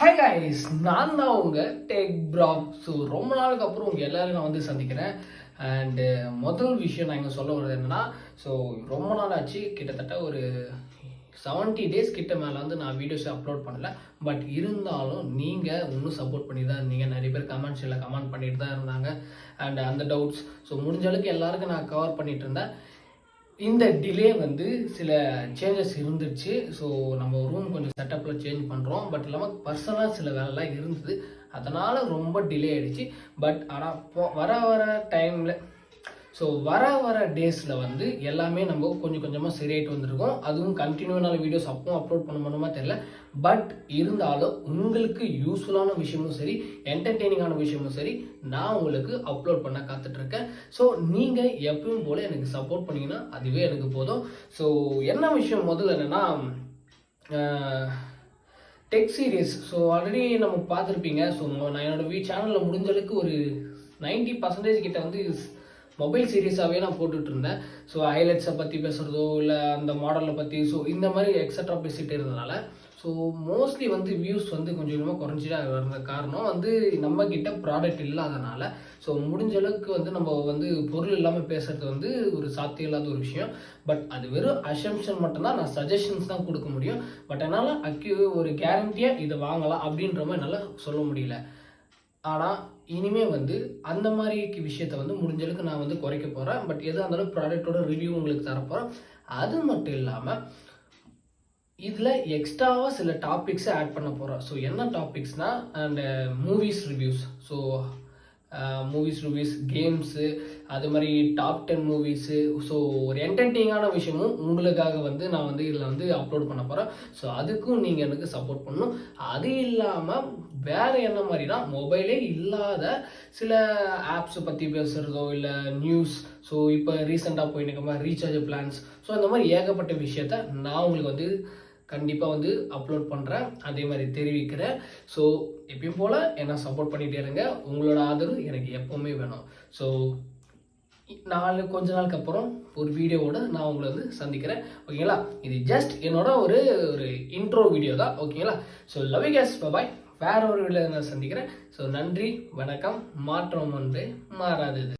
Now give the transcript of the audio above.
Hi guys நான் தான் உங்கள் டேக் ப்ராப் ஸோ ரொம்ப நாளுக்கு அப்புறம் உங்கள் எல்லோரும் நான் வந்து சந்திக்கிறேன். அண்டு uh, முதல் விஷயம் நான் இங்கே சொல்ல வர்றது என்னென்னா ஸோ ரொம்ப நாள் ஆச்சு. கிட்டத்தட்ட ஒரு செவன்ட்டி டேஸ் கிட்ட மேலே வந்து நான் வீடியோஸ் அப்லோட் பண்ணல. பட் இருந்தாலும் நீங்கள் இன்னும் சப்போர்ட் பண்ணி தான் இருந்தீங்க. நிறைய பேர் கமெண்ட்ஸில் கமெண்ட் பண்ணிட்டு தான் இருந்தாங்க. அண்ட் அந்த டவுட்ஸ் ஸோ முடிஞ்ச அளவுக்கு எல்லாருக்கும் நான் கவர் பண்ணிட்டு இருந்தேன். இந்த டிலே வந்து சில சேஞ்சஸ் இருந்துச்சு. ஸோ நம்ம ரூம் கொஞ்சம் செட்டப்பில் சேஞ்ச் பண்ணுறோம் பட் இல்லாமல் பர்சனலாக சில வேலைலாம் இருந்தது. அதனால் ரொம்ப டிலே ஆயிடுச்சு. பட் ஆனால் வர வர டைமில் ஸோ வர வர டேஸில் வந்து எல்லாமே நம்ம கொஞ்சம் கொஞ்சமாக சரியாயிட்டு வந்திருக்கோம். அதுவும் கண்டினியூனான வீடியோஸ் அப்பவும் அப்லோட் பண்ண முடியுமா தெரியல. பட் இருந்தாலும் உங்களுக்கு யூஸ்ஃபுல்லான விஷயமும் சரி என்டர்டெய்னிங்கான விஷயமும் சரி நான் உங்களுக்கு அப்லோட் பண்ண காத்துட்ருக்கேன். ஸோ நீங்கள் எப்பவும் போல் எனக்கு சப்போர்ட் பண்ணிங்கன்னா அதுவே எனக்கு போதும். ஸோ என்ன விஷயம் முதல்ல என்னென்னா டெக் சீரியஸ் ஸோ ஆல்ரெடி நம்ம பார்த்துருப்பீங்க. ஸோ நான் என்னோட வீ சேனலில் முடிஞ்ச அளவுக்கு ஒரு நைன்டி பர்சன்டேஜ் கிட்ட வந்து மொபைல் சீரியஸாகவே நான் போட்டுட்டு இருந்தேன் ஸோ ஹைலைட்ஸை பற்றி பேசுகிறதோ இல்லை அந்த மாடலை பற்றி ஸோ இந்த மாதிரி எக்ஸட்ரா பேசிகிட்டு இருந்தனால ஸோ மோஸ்ட்லி வந்து வியூஸ் வந்து கொஞ்சம் கொஞ்சமாக குறைஞ்சிட்டா வர்ற காரணம் வந்து நம்மக்கிட்ட ப்ராடக்ட் இல்லாதனால. ஸோ முடிஞ்ச அளவுக்கு வந்து நம்ம வந்து பொருள் இல்லாமல் பேசுறது வந்து ஒரு சாத்தியம் இல்லாத ஒரு விஷயம். பட் அது வெறும் அசம்ஷன் மட்டும்தான். நான் சஜஷன்ஸ் தான் கொடுக்க முடியும். பட் என்னால் அக்யூ ஒரு கேரண்டியாக இதை வாங்கலாம் அப்படின்ற மாதிரி என்னால் சொல்ல முடியல. ஆனால் இனிமே வந்து அந்த மாதிரி விஷயத்த வந்து முடிஞ்ச அளவுக்கு நான் வந்து குறைக்க போகிறேன் பட் எதாக இருந்தாலும் ப்ராடக்டோட ரிவ்யூ உங்களுக்கு தரப்போகிறேன் அது மட்டும் இல்லாமல் இதில் எக்ஸ்ட்ராவாக சில டாபிக்ஸை ஆட் பண்ண போகிறோம் ஸோ என்ன டாபிக்ஸ்னால் அந்த movies reviews so movies reviews games அது மாதிரி டாப் டென் மூவிஸு ஸோ ஒரு என்டர்டெய்னிங்கான விஷயமும் உங்களுக்காக வந்து நான் வந்து இதில் வந்து அப்லோட் பண்ண போகிறேன் ஸோ அதுக்கும் நீங்கள் எனக்கு சப்போர்ட் பண்ணணும். அது இல்லாமல் வேறு என்ன மாதிரினா மொபைலே இல்லாத சில ஆப்ஸை பற்றி பேசுகிறதோ இல்லை நியூஸ் ஸோ இப்போ ரீசெண்டாக போயிட்டு மாதிரி ரீசார்ஜ் பிளான்ஸ் ஸோ அந்த மாதிரி ஏகப்பட்ட விஷயத்த நான் உங்களுக்கு வந்து கண்டிப்பாக வந்து அப்லோட் பண்ணுறேன் அதே மாதிரி தெரிவிக்கிறேன். ஸோ எப்பயும் போல் என்ன சப்போர்ட் பண்ணிகிட்டே இருங்க. உங்களோட ஆதரவு எனக்கு எப்போவுமே வேணும். ஸோ நாலு கொஞ்ச நாளுக்கு அப்புறம் ஒரு வீடியோவோட நான் உங்களை வந்து சந்திக்கிறேன். ஓகேங்களா இது ஜஸ்ட் என்னோட ஒரு ஒரு இன்ட்ரோ வீடியோ தான். ஓகேங்களா ஸோ லவ் கேஸ் பாய் வேற ஒரு வீடியோ நான் சந்திக்கிறேன். ஸோ நன்றி வணக்கம். மாற்றம் ஒன்றே மாறாதது.